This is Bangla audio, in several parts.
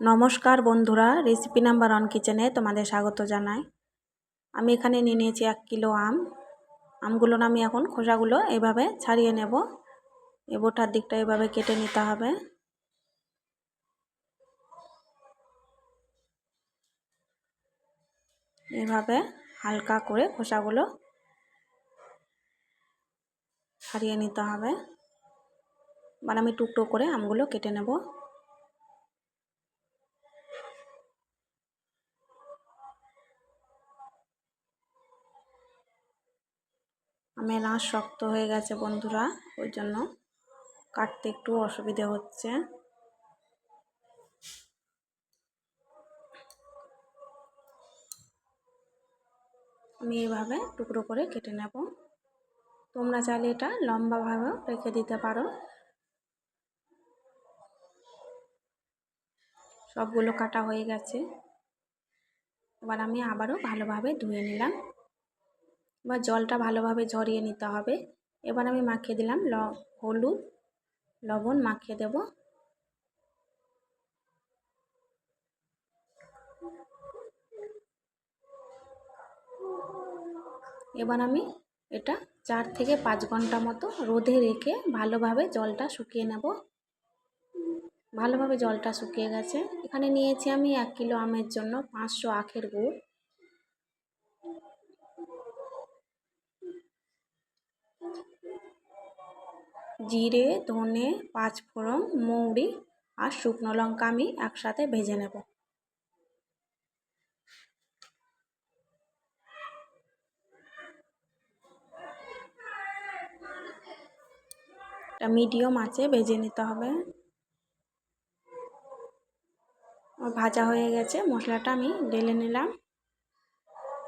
নমস্কার বন্ধুরা রেসিপি নাম্বার ওয়ান কিচেনে তোমাদের স্বাগত জানাই। আমি এখানে নিয়ে নিয়েছি এক কিলো আম। আমগুলো আমি এখন খোসাগুলো এভাবে ছাড়িয়ে নেব। এ বোটার দিকটা এভাবে কেটে নিতে হবে। এভাবে হালকা করে খোসাগুলো ছাড়িয়ে নিতে হবে। এবার আমি টুকটো করে আমগুলো কেটে নেব। আঁশ শক্ত হয়ে গেছে বন্ধুরা, ওই জন্য কাটতে একটু অসুবিধে হচ্ছে। আমি এইভাবে টুকরো করে কেটে নেব। তোমরা চাইলে এটা লম্বাভাবেও রেখে দিতে পারো। সবগুলো কাটা হয়ে গেছে। এবার আমি আবারও ভালোভাবে ধুয়ে নিলাম। এবার জলটা ভালোভাবে ঝরিয়ে নিতে হবে। এবার আমি মাখিয়ে দিলাম ল, হলুদ, লবণ মাখিয়ে দেব। এবার আমি এটা চার থেকে পাঁচ ঘণ্টা মতো রোদে রেখে ভালোভাবে জলটা শুকিয়ে নেব। ভালোভাবে জলটা শুকিয়ে গেছে। এখানে নিয়েছি আমি এক কিলো আমের জন্য পাঁচশো আখের গুড়। জিরে, ধনে, পাঁচফোড়ন, মৌরি আর শুকনো লঙ্কা আমি একসাথে ভেজে নেব। মিডিয়াম আছে ভেজে নিতে হবে। ভাজা হয়ে গেছে, মশলাটা আমি ঢেলে নিলাম।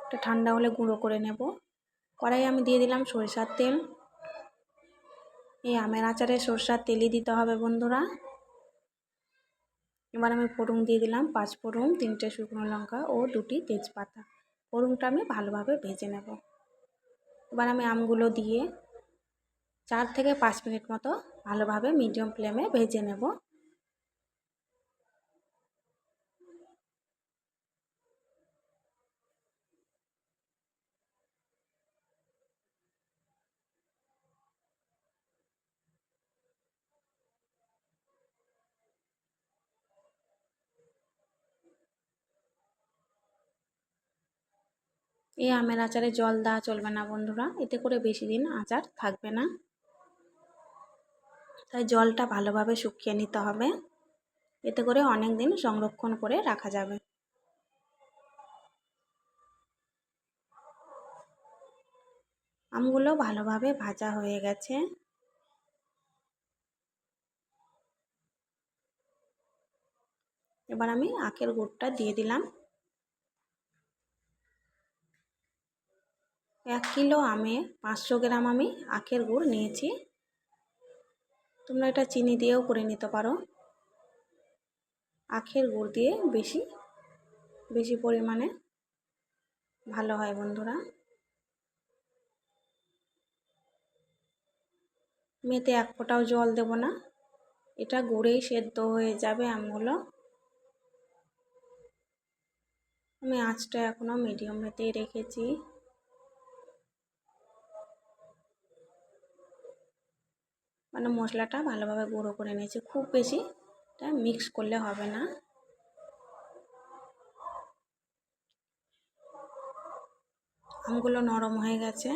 এটা ঠান্ডা হলে গুঁড়ো করে নেব। কড়াই আমি দিয়ে দিলাম সরিষার তেল। এই আমের আচারে সর্ষার তেলই দিতে হবে বন্ধুরা। এবার আমি ফোড়ন দিয়ে দিলাম, পাঁচ ফোড়ন, তিনটে শুকনো লঙ্কা ও দুটি তেজপাতা। ফোড়নটা আমি ভালোভাবে ভেজে নেব। এবার আমি আমগুলো দিয়ে চার থেকে পাঁচ মিনিট মতো ভালোভাবে মিডিয়াম ফ্লেমে ভেজে নেব। এই আমের আচারে জল দেওয়া চলবে না বন্ধুরা, এতে করে বেশি দিন আচার থাকবে না। তাই জলটা ভালোভাবে শুকিয়ে নিতে হবে, এতে করে অনেক দিন সংরক্ষণ করে রাখা যাবে। আমগুলো ভালোভাবে ভাজা হয়ে গেছে। এবার আমি আখের গুড়টা দিয়ে দিলাম। এক কিলো আমে পাঁচশো গ্রাম আমি আখের গুড় নিয়েছি। তোমরা এটা চিনি দিয়েও করে নিতে পারো। আখের গুড় দিয়ে বেশি বেশি পরিমাণে ভালো হয় বন্ধুরা। মেতে এক ফোঁটাও জল দেব না। এটা গুড়েই সেদ্ধ হয়ে যাবে আমগুলো। আমি আঁচটা এখনও মিডিয়াম মেতেই রেখেছি। মানে মশলাটা ভালোভাবে গুঁড়ো করে নিয়েছি, খুব বেশি এটা মিক্স করলে হবে না। আমগুলো নরম হয়ে গেছে।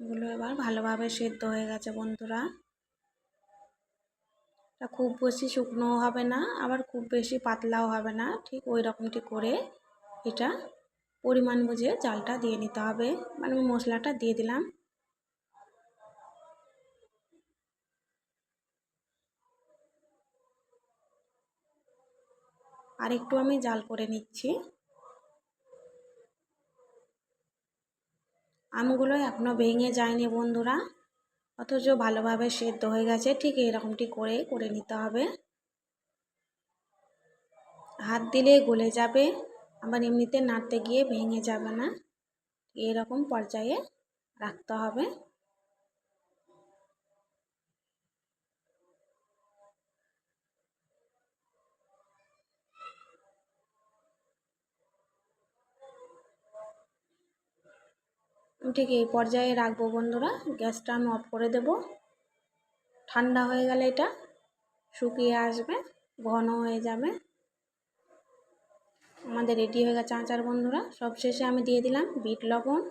এগুলো এবার ভালোভাবে সেদ্ধ হয়ে গেছে বন্ধুরা। খুব বেশি শুকনোও হবে না, আবার খুব বেশি পাতলাও হবে না, ঠিক ওই রকমটি করে এটা পরিমাণ বুঝে চালটা দিয়ে নিতে হবে। মানে মশলাটা দিয়ে দিলাম। আর একটু আমি জাল করে নিচ্ছি। আমগুলো এখনও ভেঙে যায়নি বন্ধুরা। অথচ ভালোভাবে সেদ্ধ হয়ে গেছে, ঠিক এরকমটি করে করে নিতে হবে। হাত দিলে গলে যাবে, আবার এমনিতে নাড়তে গিয়ে ভেঙে যাবে না। এরকম পর্যায়ে রাখতে হবে। ঠিক এই পর্যায়ে রাখব বন্ধুরা। গ্যাসটা আমি অফ করে দেব। ঠান্ডা হয়ে গেলে এটা শুকিয়ে আসবে, ঘন হয়ে যাবে। আমাদের রেডি হয়ে গেছে আচার বন্ধুরা। সবশেষে আমি দিয়ে দিলাম বিট লবণ।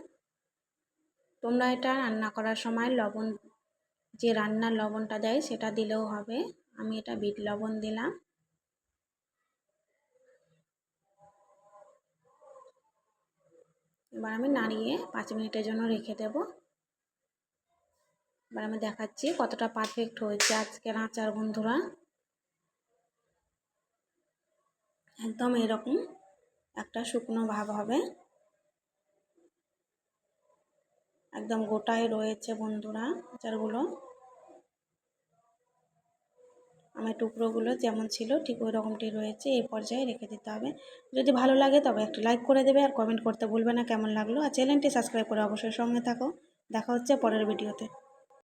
তোমরা এটা রান্না করার সময় লবণ, যে রান্নার লবণটা দেয় সেটা দিলেও হবে। আমি এটা বিট লবণ দিলাম। এবার আমি নাড়িয়ে পাঁচ মিনিটের জন্য রেখে দেব। এবার আমি দেখাচ্ছি কতটা পারফেক্ট হয়েছে আজকের আচার, বন্ধুরা। একদম এরকম একটা শুকনো ভাব হবে। একদম গোটায় রয়েছে, বন্ধুরা, আচারগুলো। আমার টুকরোগুলো যেমন ছিল, ঠিক ওই রকমটি রয়েছে। এই পর্যায়ে রেখে দিতে হবে। যদি ভালো লাগে তবে একটু লাইক করে দেবে আর কমেন্ট করতে ভুলবে না। কেমন লাগল? আর চ্যানেলটি সাবস্ক্রাইব করে অবশ্যই সঙ্গে থাকো। দেখা হচ্ছে পরের ভিডিওতে।